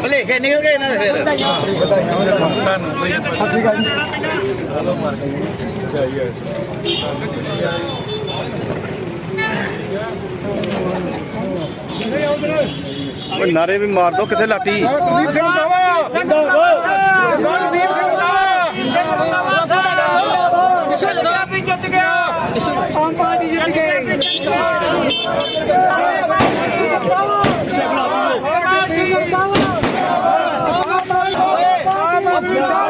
Boleh, kayak ni okey nak. Hati kan. Kalau marka ni. Ya, ya. ਓਏ ਨਾਰੇ ਵੀ ਮਾਰ ਦੋ, ਕਿੱਥੇ ਲਾਟੀ? ਕੁਲਦੀਪ ਸਿੰਘ ਦਾਵਾ। ਜਿੰਦਾਬਾਦ ਕੁਲਦੀਪ ਸਿੰਘ ਦਾਵਾ। ਕਿਸੇ ਦਾ ਵੀ ਜਿੱਤ ਗਿਆ। ਆਮ ਪਾਰਟੀ ਜਿੱਤ ਗਈ। ਸਰਦਾਰ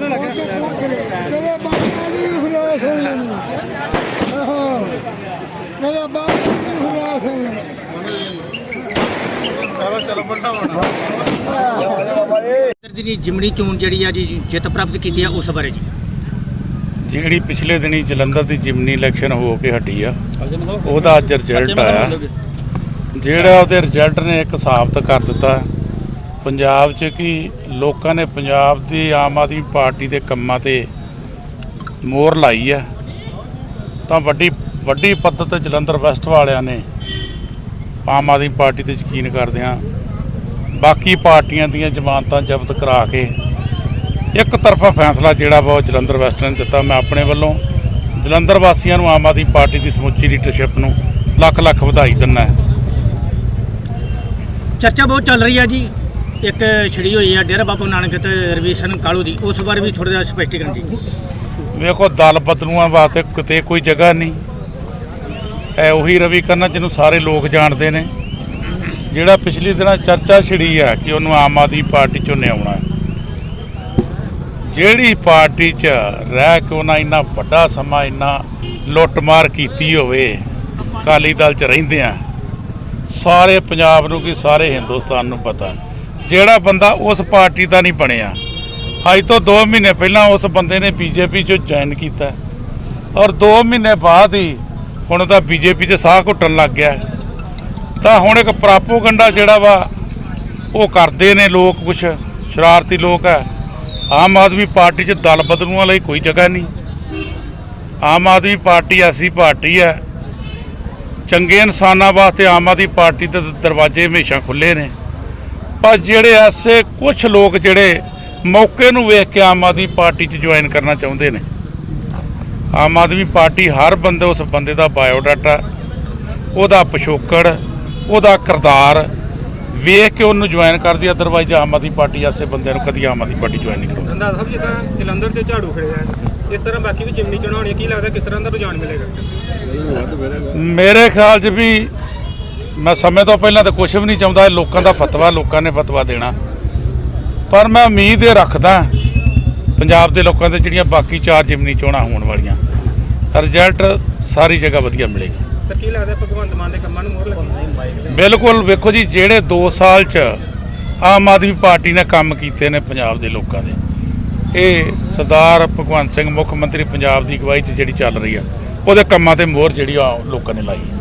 ਪਾਰਟੀ ਜਿੰਦਾਬਾਦ ਪਾਰਟੀ ਜਿੰਦਾਬਾਦ ਜਿਹੜੀ ਜਿਮਣੀ ਚੋਣ ਜਿਹੜੀ ਆ ਜੀ, ਜਿੱਤ ਪ੍ਰਾਪਤ ਕੀਤੀ ਆ, ਉਸ ਬਾਰੇ ਜੀ। ਜਿਹੜੀ ਪਿਛਲੇ ਦਿਨੀ ਜਲੰਧਰ ਦੀ ਜਿਮਨੀ ਇਲੈਕਸ਼ਨ ਹੋ ਕੇ ਹਟੀ ਆ, ਉਹਦਾ ਅੱਜ ਰਿਜ਼ਲਟ ਆਇਆ। ਜਿਹੜਾ ਉਹਦੇ ਰਿਜ਼ਲਟ ਨੇ ਇੱਕ ਸਾਬਤ ਕਰ ਦਿੱਤਾ ਪੰਜਾਬ 'ਚ ਕਿ ਲੋਕਾਂ ਨੇ ਪੰਜਾਬ ਦੀ ਆਮ ਆਦਮੀ ਪਾਰਟੀ ਦੇ ਕੰਮਾਂ ਤੇ ਮੋਹਰ ਲਾਈ ਹੈ ਤਾਂ ਵੱਡੀ ਵੱਡੀ ਪੱਧਰ ਤੇ ਜਲੰਧਰ ਵੈਸਟ ਵਾਲਿਆਂ ਨੇ ਆਮ ਆਦਮੀ ਪਾਰਟੀ ਤੇ ਯਕੀਨ ਕਰਦਿਆਂ ਬਾਕੀ ਪਾਰਟੀਆਂ ਦੀਆਂ ਜ਼ਮਾਨਤਾਂ ਜ਼ਬਤ ਕਰਾ ਕੇ ਇੱਕ ਤਰਫਾ ਫੈਸਲਾ ਜਿਹੜਾ ਵਾ ਉਹ ਜਲੰਧਰ ਵੈਸਟ ਨੇ ਦਿੱਤਾ। ਮੈਂ ਆਪਣੇ ਵੱਲੋਂ ਜਲੰਧਰ ਵਾਸੀਆਂ ਨੂੰ ਆਮ ਆਦਮੀ ਪਾਰਟੀ ਦੀ ਸਮੁੱਚੀ ਲੀਡਰਸ਼ਿਪ ਨੂੰ ਲੱਖ ਲੱਖ ਵਧਾਈ ਦਿੰਦਾ ਚਰਚਾ ਬਹੁਤ ਚੱਲ ਰਹੀ ਹੈ ਜੀ। ਇੱਕ ਛੜੀ ਹੋਈ ਆ, ਡੇਰਾ ਬਾਬਾ ਨਾਨਕ ਤੇ ਰਵੀਸ਼ਨ ਕਾਲੂ ਦੀ, ਉਸ ਬਾਰੇ ਵੀ ਥੋੜਾ ਜਿਹਾ ਸਪਸ਼ਟੀਕਰਨ ਜੀ। ਵੇਖੋ, ਦਲ ਬਦਲੂਆਂ ਵਾਸਤੇ ਕਿਤੇ ਕੋਈ ਜਗ੍ਹਾ ਨਹੀਂ। ਐ ਉਹੀ ਰਵੀ ਕਰਨਾ ਜਿਹਨੂੰ ਸਾਰੇ ਲੋਕ ਜਾਣਦੇ ਨੇ। ਜਿਹੜਾ ਪਿਛਲੇ ਦਿਨਾਂ ਚਰਚਾ ਛਿੜੀ ਆ ਕਿ ਉਹਨੂੰ ਆਮ ਆਦਮੀ ਪਾਰਟੀ ਚੋਂ ਨਿਆਉਣਾ ਜਿਹੜੀ ਪਾਰਟੀ 'ਚ ਰਹਿ ਕੇ ਉਹਨਾਂ ਇੰਨਾ ਵੱਡਾ ਸਮਾਂ, ਇੰਨਾ ਲੁੱਟਮਾਰ ਕੀਤੀ ਹੋਵੇ, ਅਕਾਲੀ ਦਲ 'ਚ ਰਹਿੰਦੇ ਆ, ਸਾਰੇ ਪੰਜਾਬ ਨੂੰ ਕਿ ਸਾਰੇ ਹਿੰਦੁਸਤਾਨ ਨੂੰ ਪਤਾ। ਜਿਹੜਾ ਬੰਦਾ ਉਸ ਪਾਰਟੀ ਦਾ ਨਹੀਂ ਬਣਿਆ। ਅੱਜ ਤੋਂ 2 ਮਹੀਨੇ ਪਹਿਲਾਂ ਉਸ ਬੰਦੇ ਨੇ ਬੀਜੇਪੀ 'ਚ ਜੁਆਇਨ ਕੀਤਾ। ਔਰ 2 ਮਹੀਨੇ ਬਾਅਦ ਹੀ ਹੁਣ ਉਹਦਾ ਬੀਜੇਪੀ 'ਚ ਸਾਹ ਘੁੱਟਣ ਲੱਗ ਗਿਆ। ਤਾਂ ਹੁਣ ਇੱਕ ਪ੍ਰਾਪੋਗੰਡਾ ਜਿਹੜਾ ਵਾ, ਉਹ ਕਰਦੇ ਨੇ ਲੋਕ ਕੁਛ, ਸ਼ਰਾਰਤੀ ਲੋਕ ਹੈ ਆਮ ਆਦਮੀ ਪਾਰਟੀ 'ਚ ਦਲ ਬਦਲੂਆਂ ਲਈ ਕੋਈ ਜਗ੍ਹਾ ਨਹੀਂ। ਆਮ ਆਦਮੀ ਪਾਰਟੀ ਐਸੀ ਪਾਰਟੀ ਹੈ ਚੰਗੇ ਇਨਸਾਨਾਂ ਵਾਸਤੇ ਆਮ ਆਦਮੀ ਪਾਰਟੀ ਦੇ ਦਰਵਾਜ਼ੇ ਹਮੇਸ਼ਾ ਖੁੱਲੇ ਨੇ। ਪਰ ਜਿਹੜੇ ਐਸੇ ਕੁਝ ਲੋਕ ਜਿਹੜੇ ਮੌਕੇ ਨੂੰ ਵੇਖ ਕੇ ਆਮ ਆਦਮੀ ਪਾਰਟੀ 'ਚ ਜੁਆਇਨ ਕਰਨਾ ਚਾਹੁੰਦੇ ਨੇ। ਆਮ ਆਦਮੀ ਪਾਰਟੀ ਹਰ ਬੰਦੇ ਉਸ ਬੰਦੇ ਦਾ ਬਾਇਓਡਾਟਾ ਉਹਦਾ ਪਿਛੋਕੜ ਉਹਦਾ ਕਿਰਦਾਰ ਵੇਖ ਕੇ ਉਹਨੂੰ ਜੁਆਇਨ ਕਰਦੀ ਅਦਰਵਾਈਜ਼ ਆਮ ਆਦਮੀ ਪਾਰਟੀ ਐਸੇ ਬੰਦੇ ਨੂੰ ਕਦੀ ਆਮ ਆਦਮੀ ਪਾਰਟੀ ਜੁਆਇਨ ਨਹੀਂ ਕਰੂਗੀ ਰੰਦਾ ਸਾਹਿਬ ਜਿੱਦਾਂ ਜਲੰਧਰ ਤੇ ਝਾੜੂ ਖੜਿਆ ਹੈ ਇਸ ਤਰ੍ਹਾਂ ਬਾਕੀ ਵੀ ਜਿਮਨੀ ਚੋਣਾਂ ਹੋਣੀਆਂ ਕੀ ਲੱਗਦਾ ਕਿਸ ਤਰ੍ਹਾਂ ਦਾ ਰੁਝਾਨ ਮਿਲੇਗਾ। ਮੇਰੇ ਖਿਆਲ 'ਚ ਵੀ ਮੈਂ ਸਮੇਂ ਤੋਂ ਪਹਿਲਾਂ ਤਾਂ ਕੁਝ ਵੀ ਨਹੀਂ ਚਾਹੁੰਦਾ ਇਹ ਲੋਕਾਂ ਦਾ ਫਤਵਾ ਲੋਕਾਂ ਨੇ ਫਤਵਾ ਦੇਣਾ। ਪਰ ਮੈਂ ਉਮੀਦ ਇਹ ਰੱਖਦਾ ਪੰਜਾਬ ਦੇ ਲੋਕਾਂ ਦੇ ਜਿਹੜੀਆਂ ਬਾਕੀ ਚਾਰ ਜਿਮਨੀ ਚੋਣਾਂ ਹੋਣ ਵਾਲੀਆਂ ਰਿਜ਼ਲਟ ਸਾਰੀ ਜਗ੍ਹਾ ਵਧੀਆ ਮਿਲੇਗਾ। ਸਰ ਕੀ ਲੱਗਦਾ ਭਗਵੰਤ ਮਾਨ ਦੇ ਕੰਮਾਂ ਨੂੰ ਮੋਹਰ ਲੱਗਣੀ ਬਿਲਕੁਲ ਵੇਖੋ ਜੀ ਜਿਹੜੇ 2 ਸਾਲ 'ਚ ਆਮ ਆਦਮੀ ਪਾਰਟੀ ਨੇ ਕੰਮ ਕੀਤੇ ਨੇ ਪੰਜਾਬ ਦੇ ਲੋਕਾਂ ਦੇ ਇਹ ਸਰਦਾਰ ਭਗਵੰਤ ਸਿੰਘ ਮੁੱਖ ਮੰਤਰੀ ਪੰਜਾਬ ਦੀ ਅਗਵਾਈ 'ਚ ਜਿਹੜੀ ਚੱਲ ਰਹੀ ਆ ਉਹਦੇ ਕੰਮਾਂ ਤੇ ਮੋਹਰ ਜਿਹੜੀ ਆ ਲੋਕਾਂ ਨੇ ਲਾਈ ਹੈ।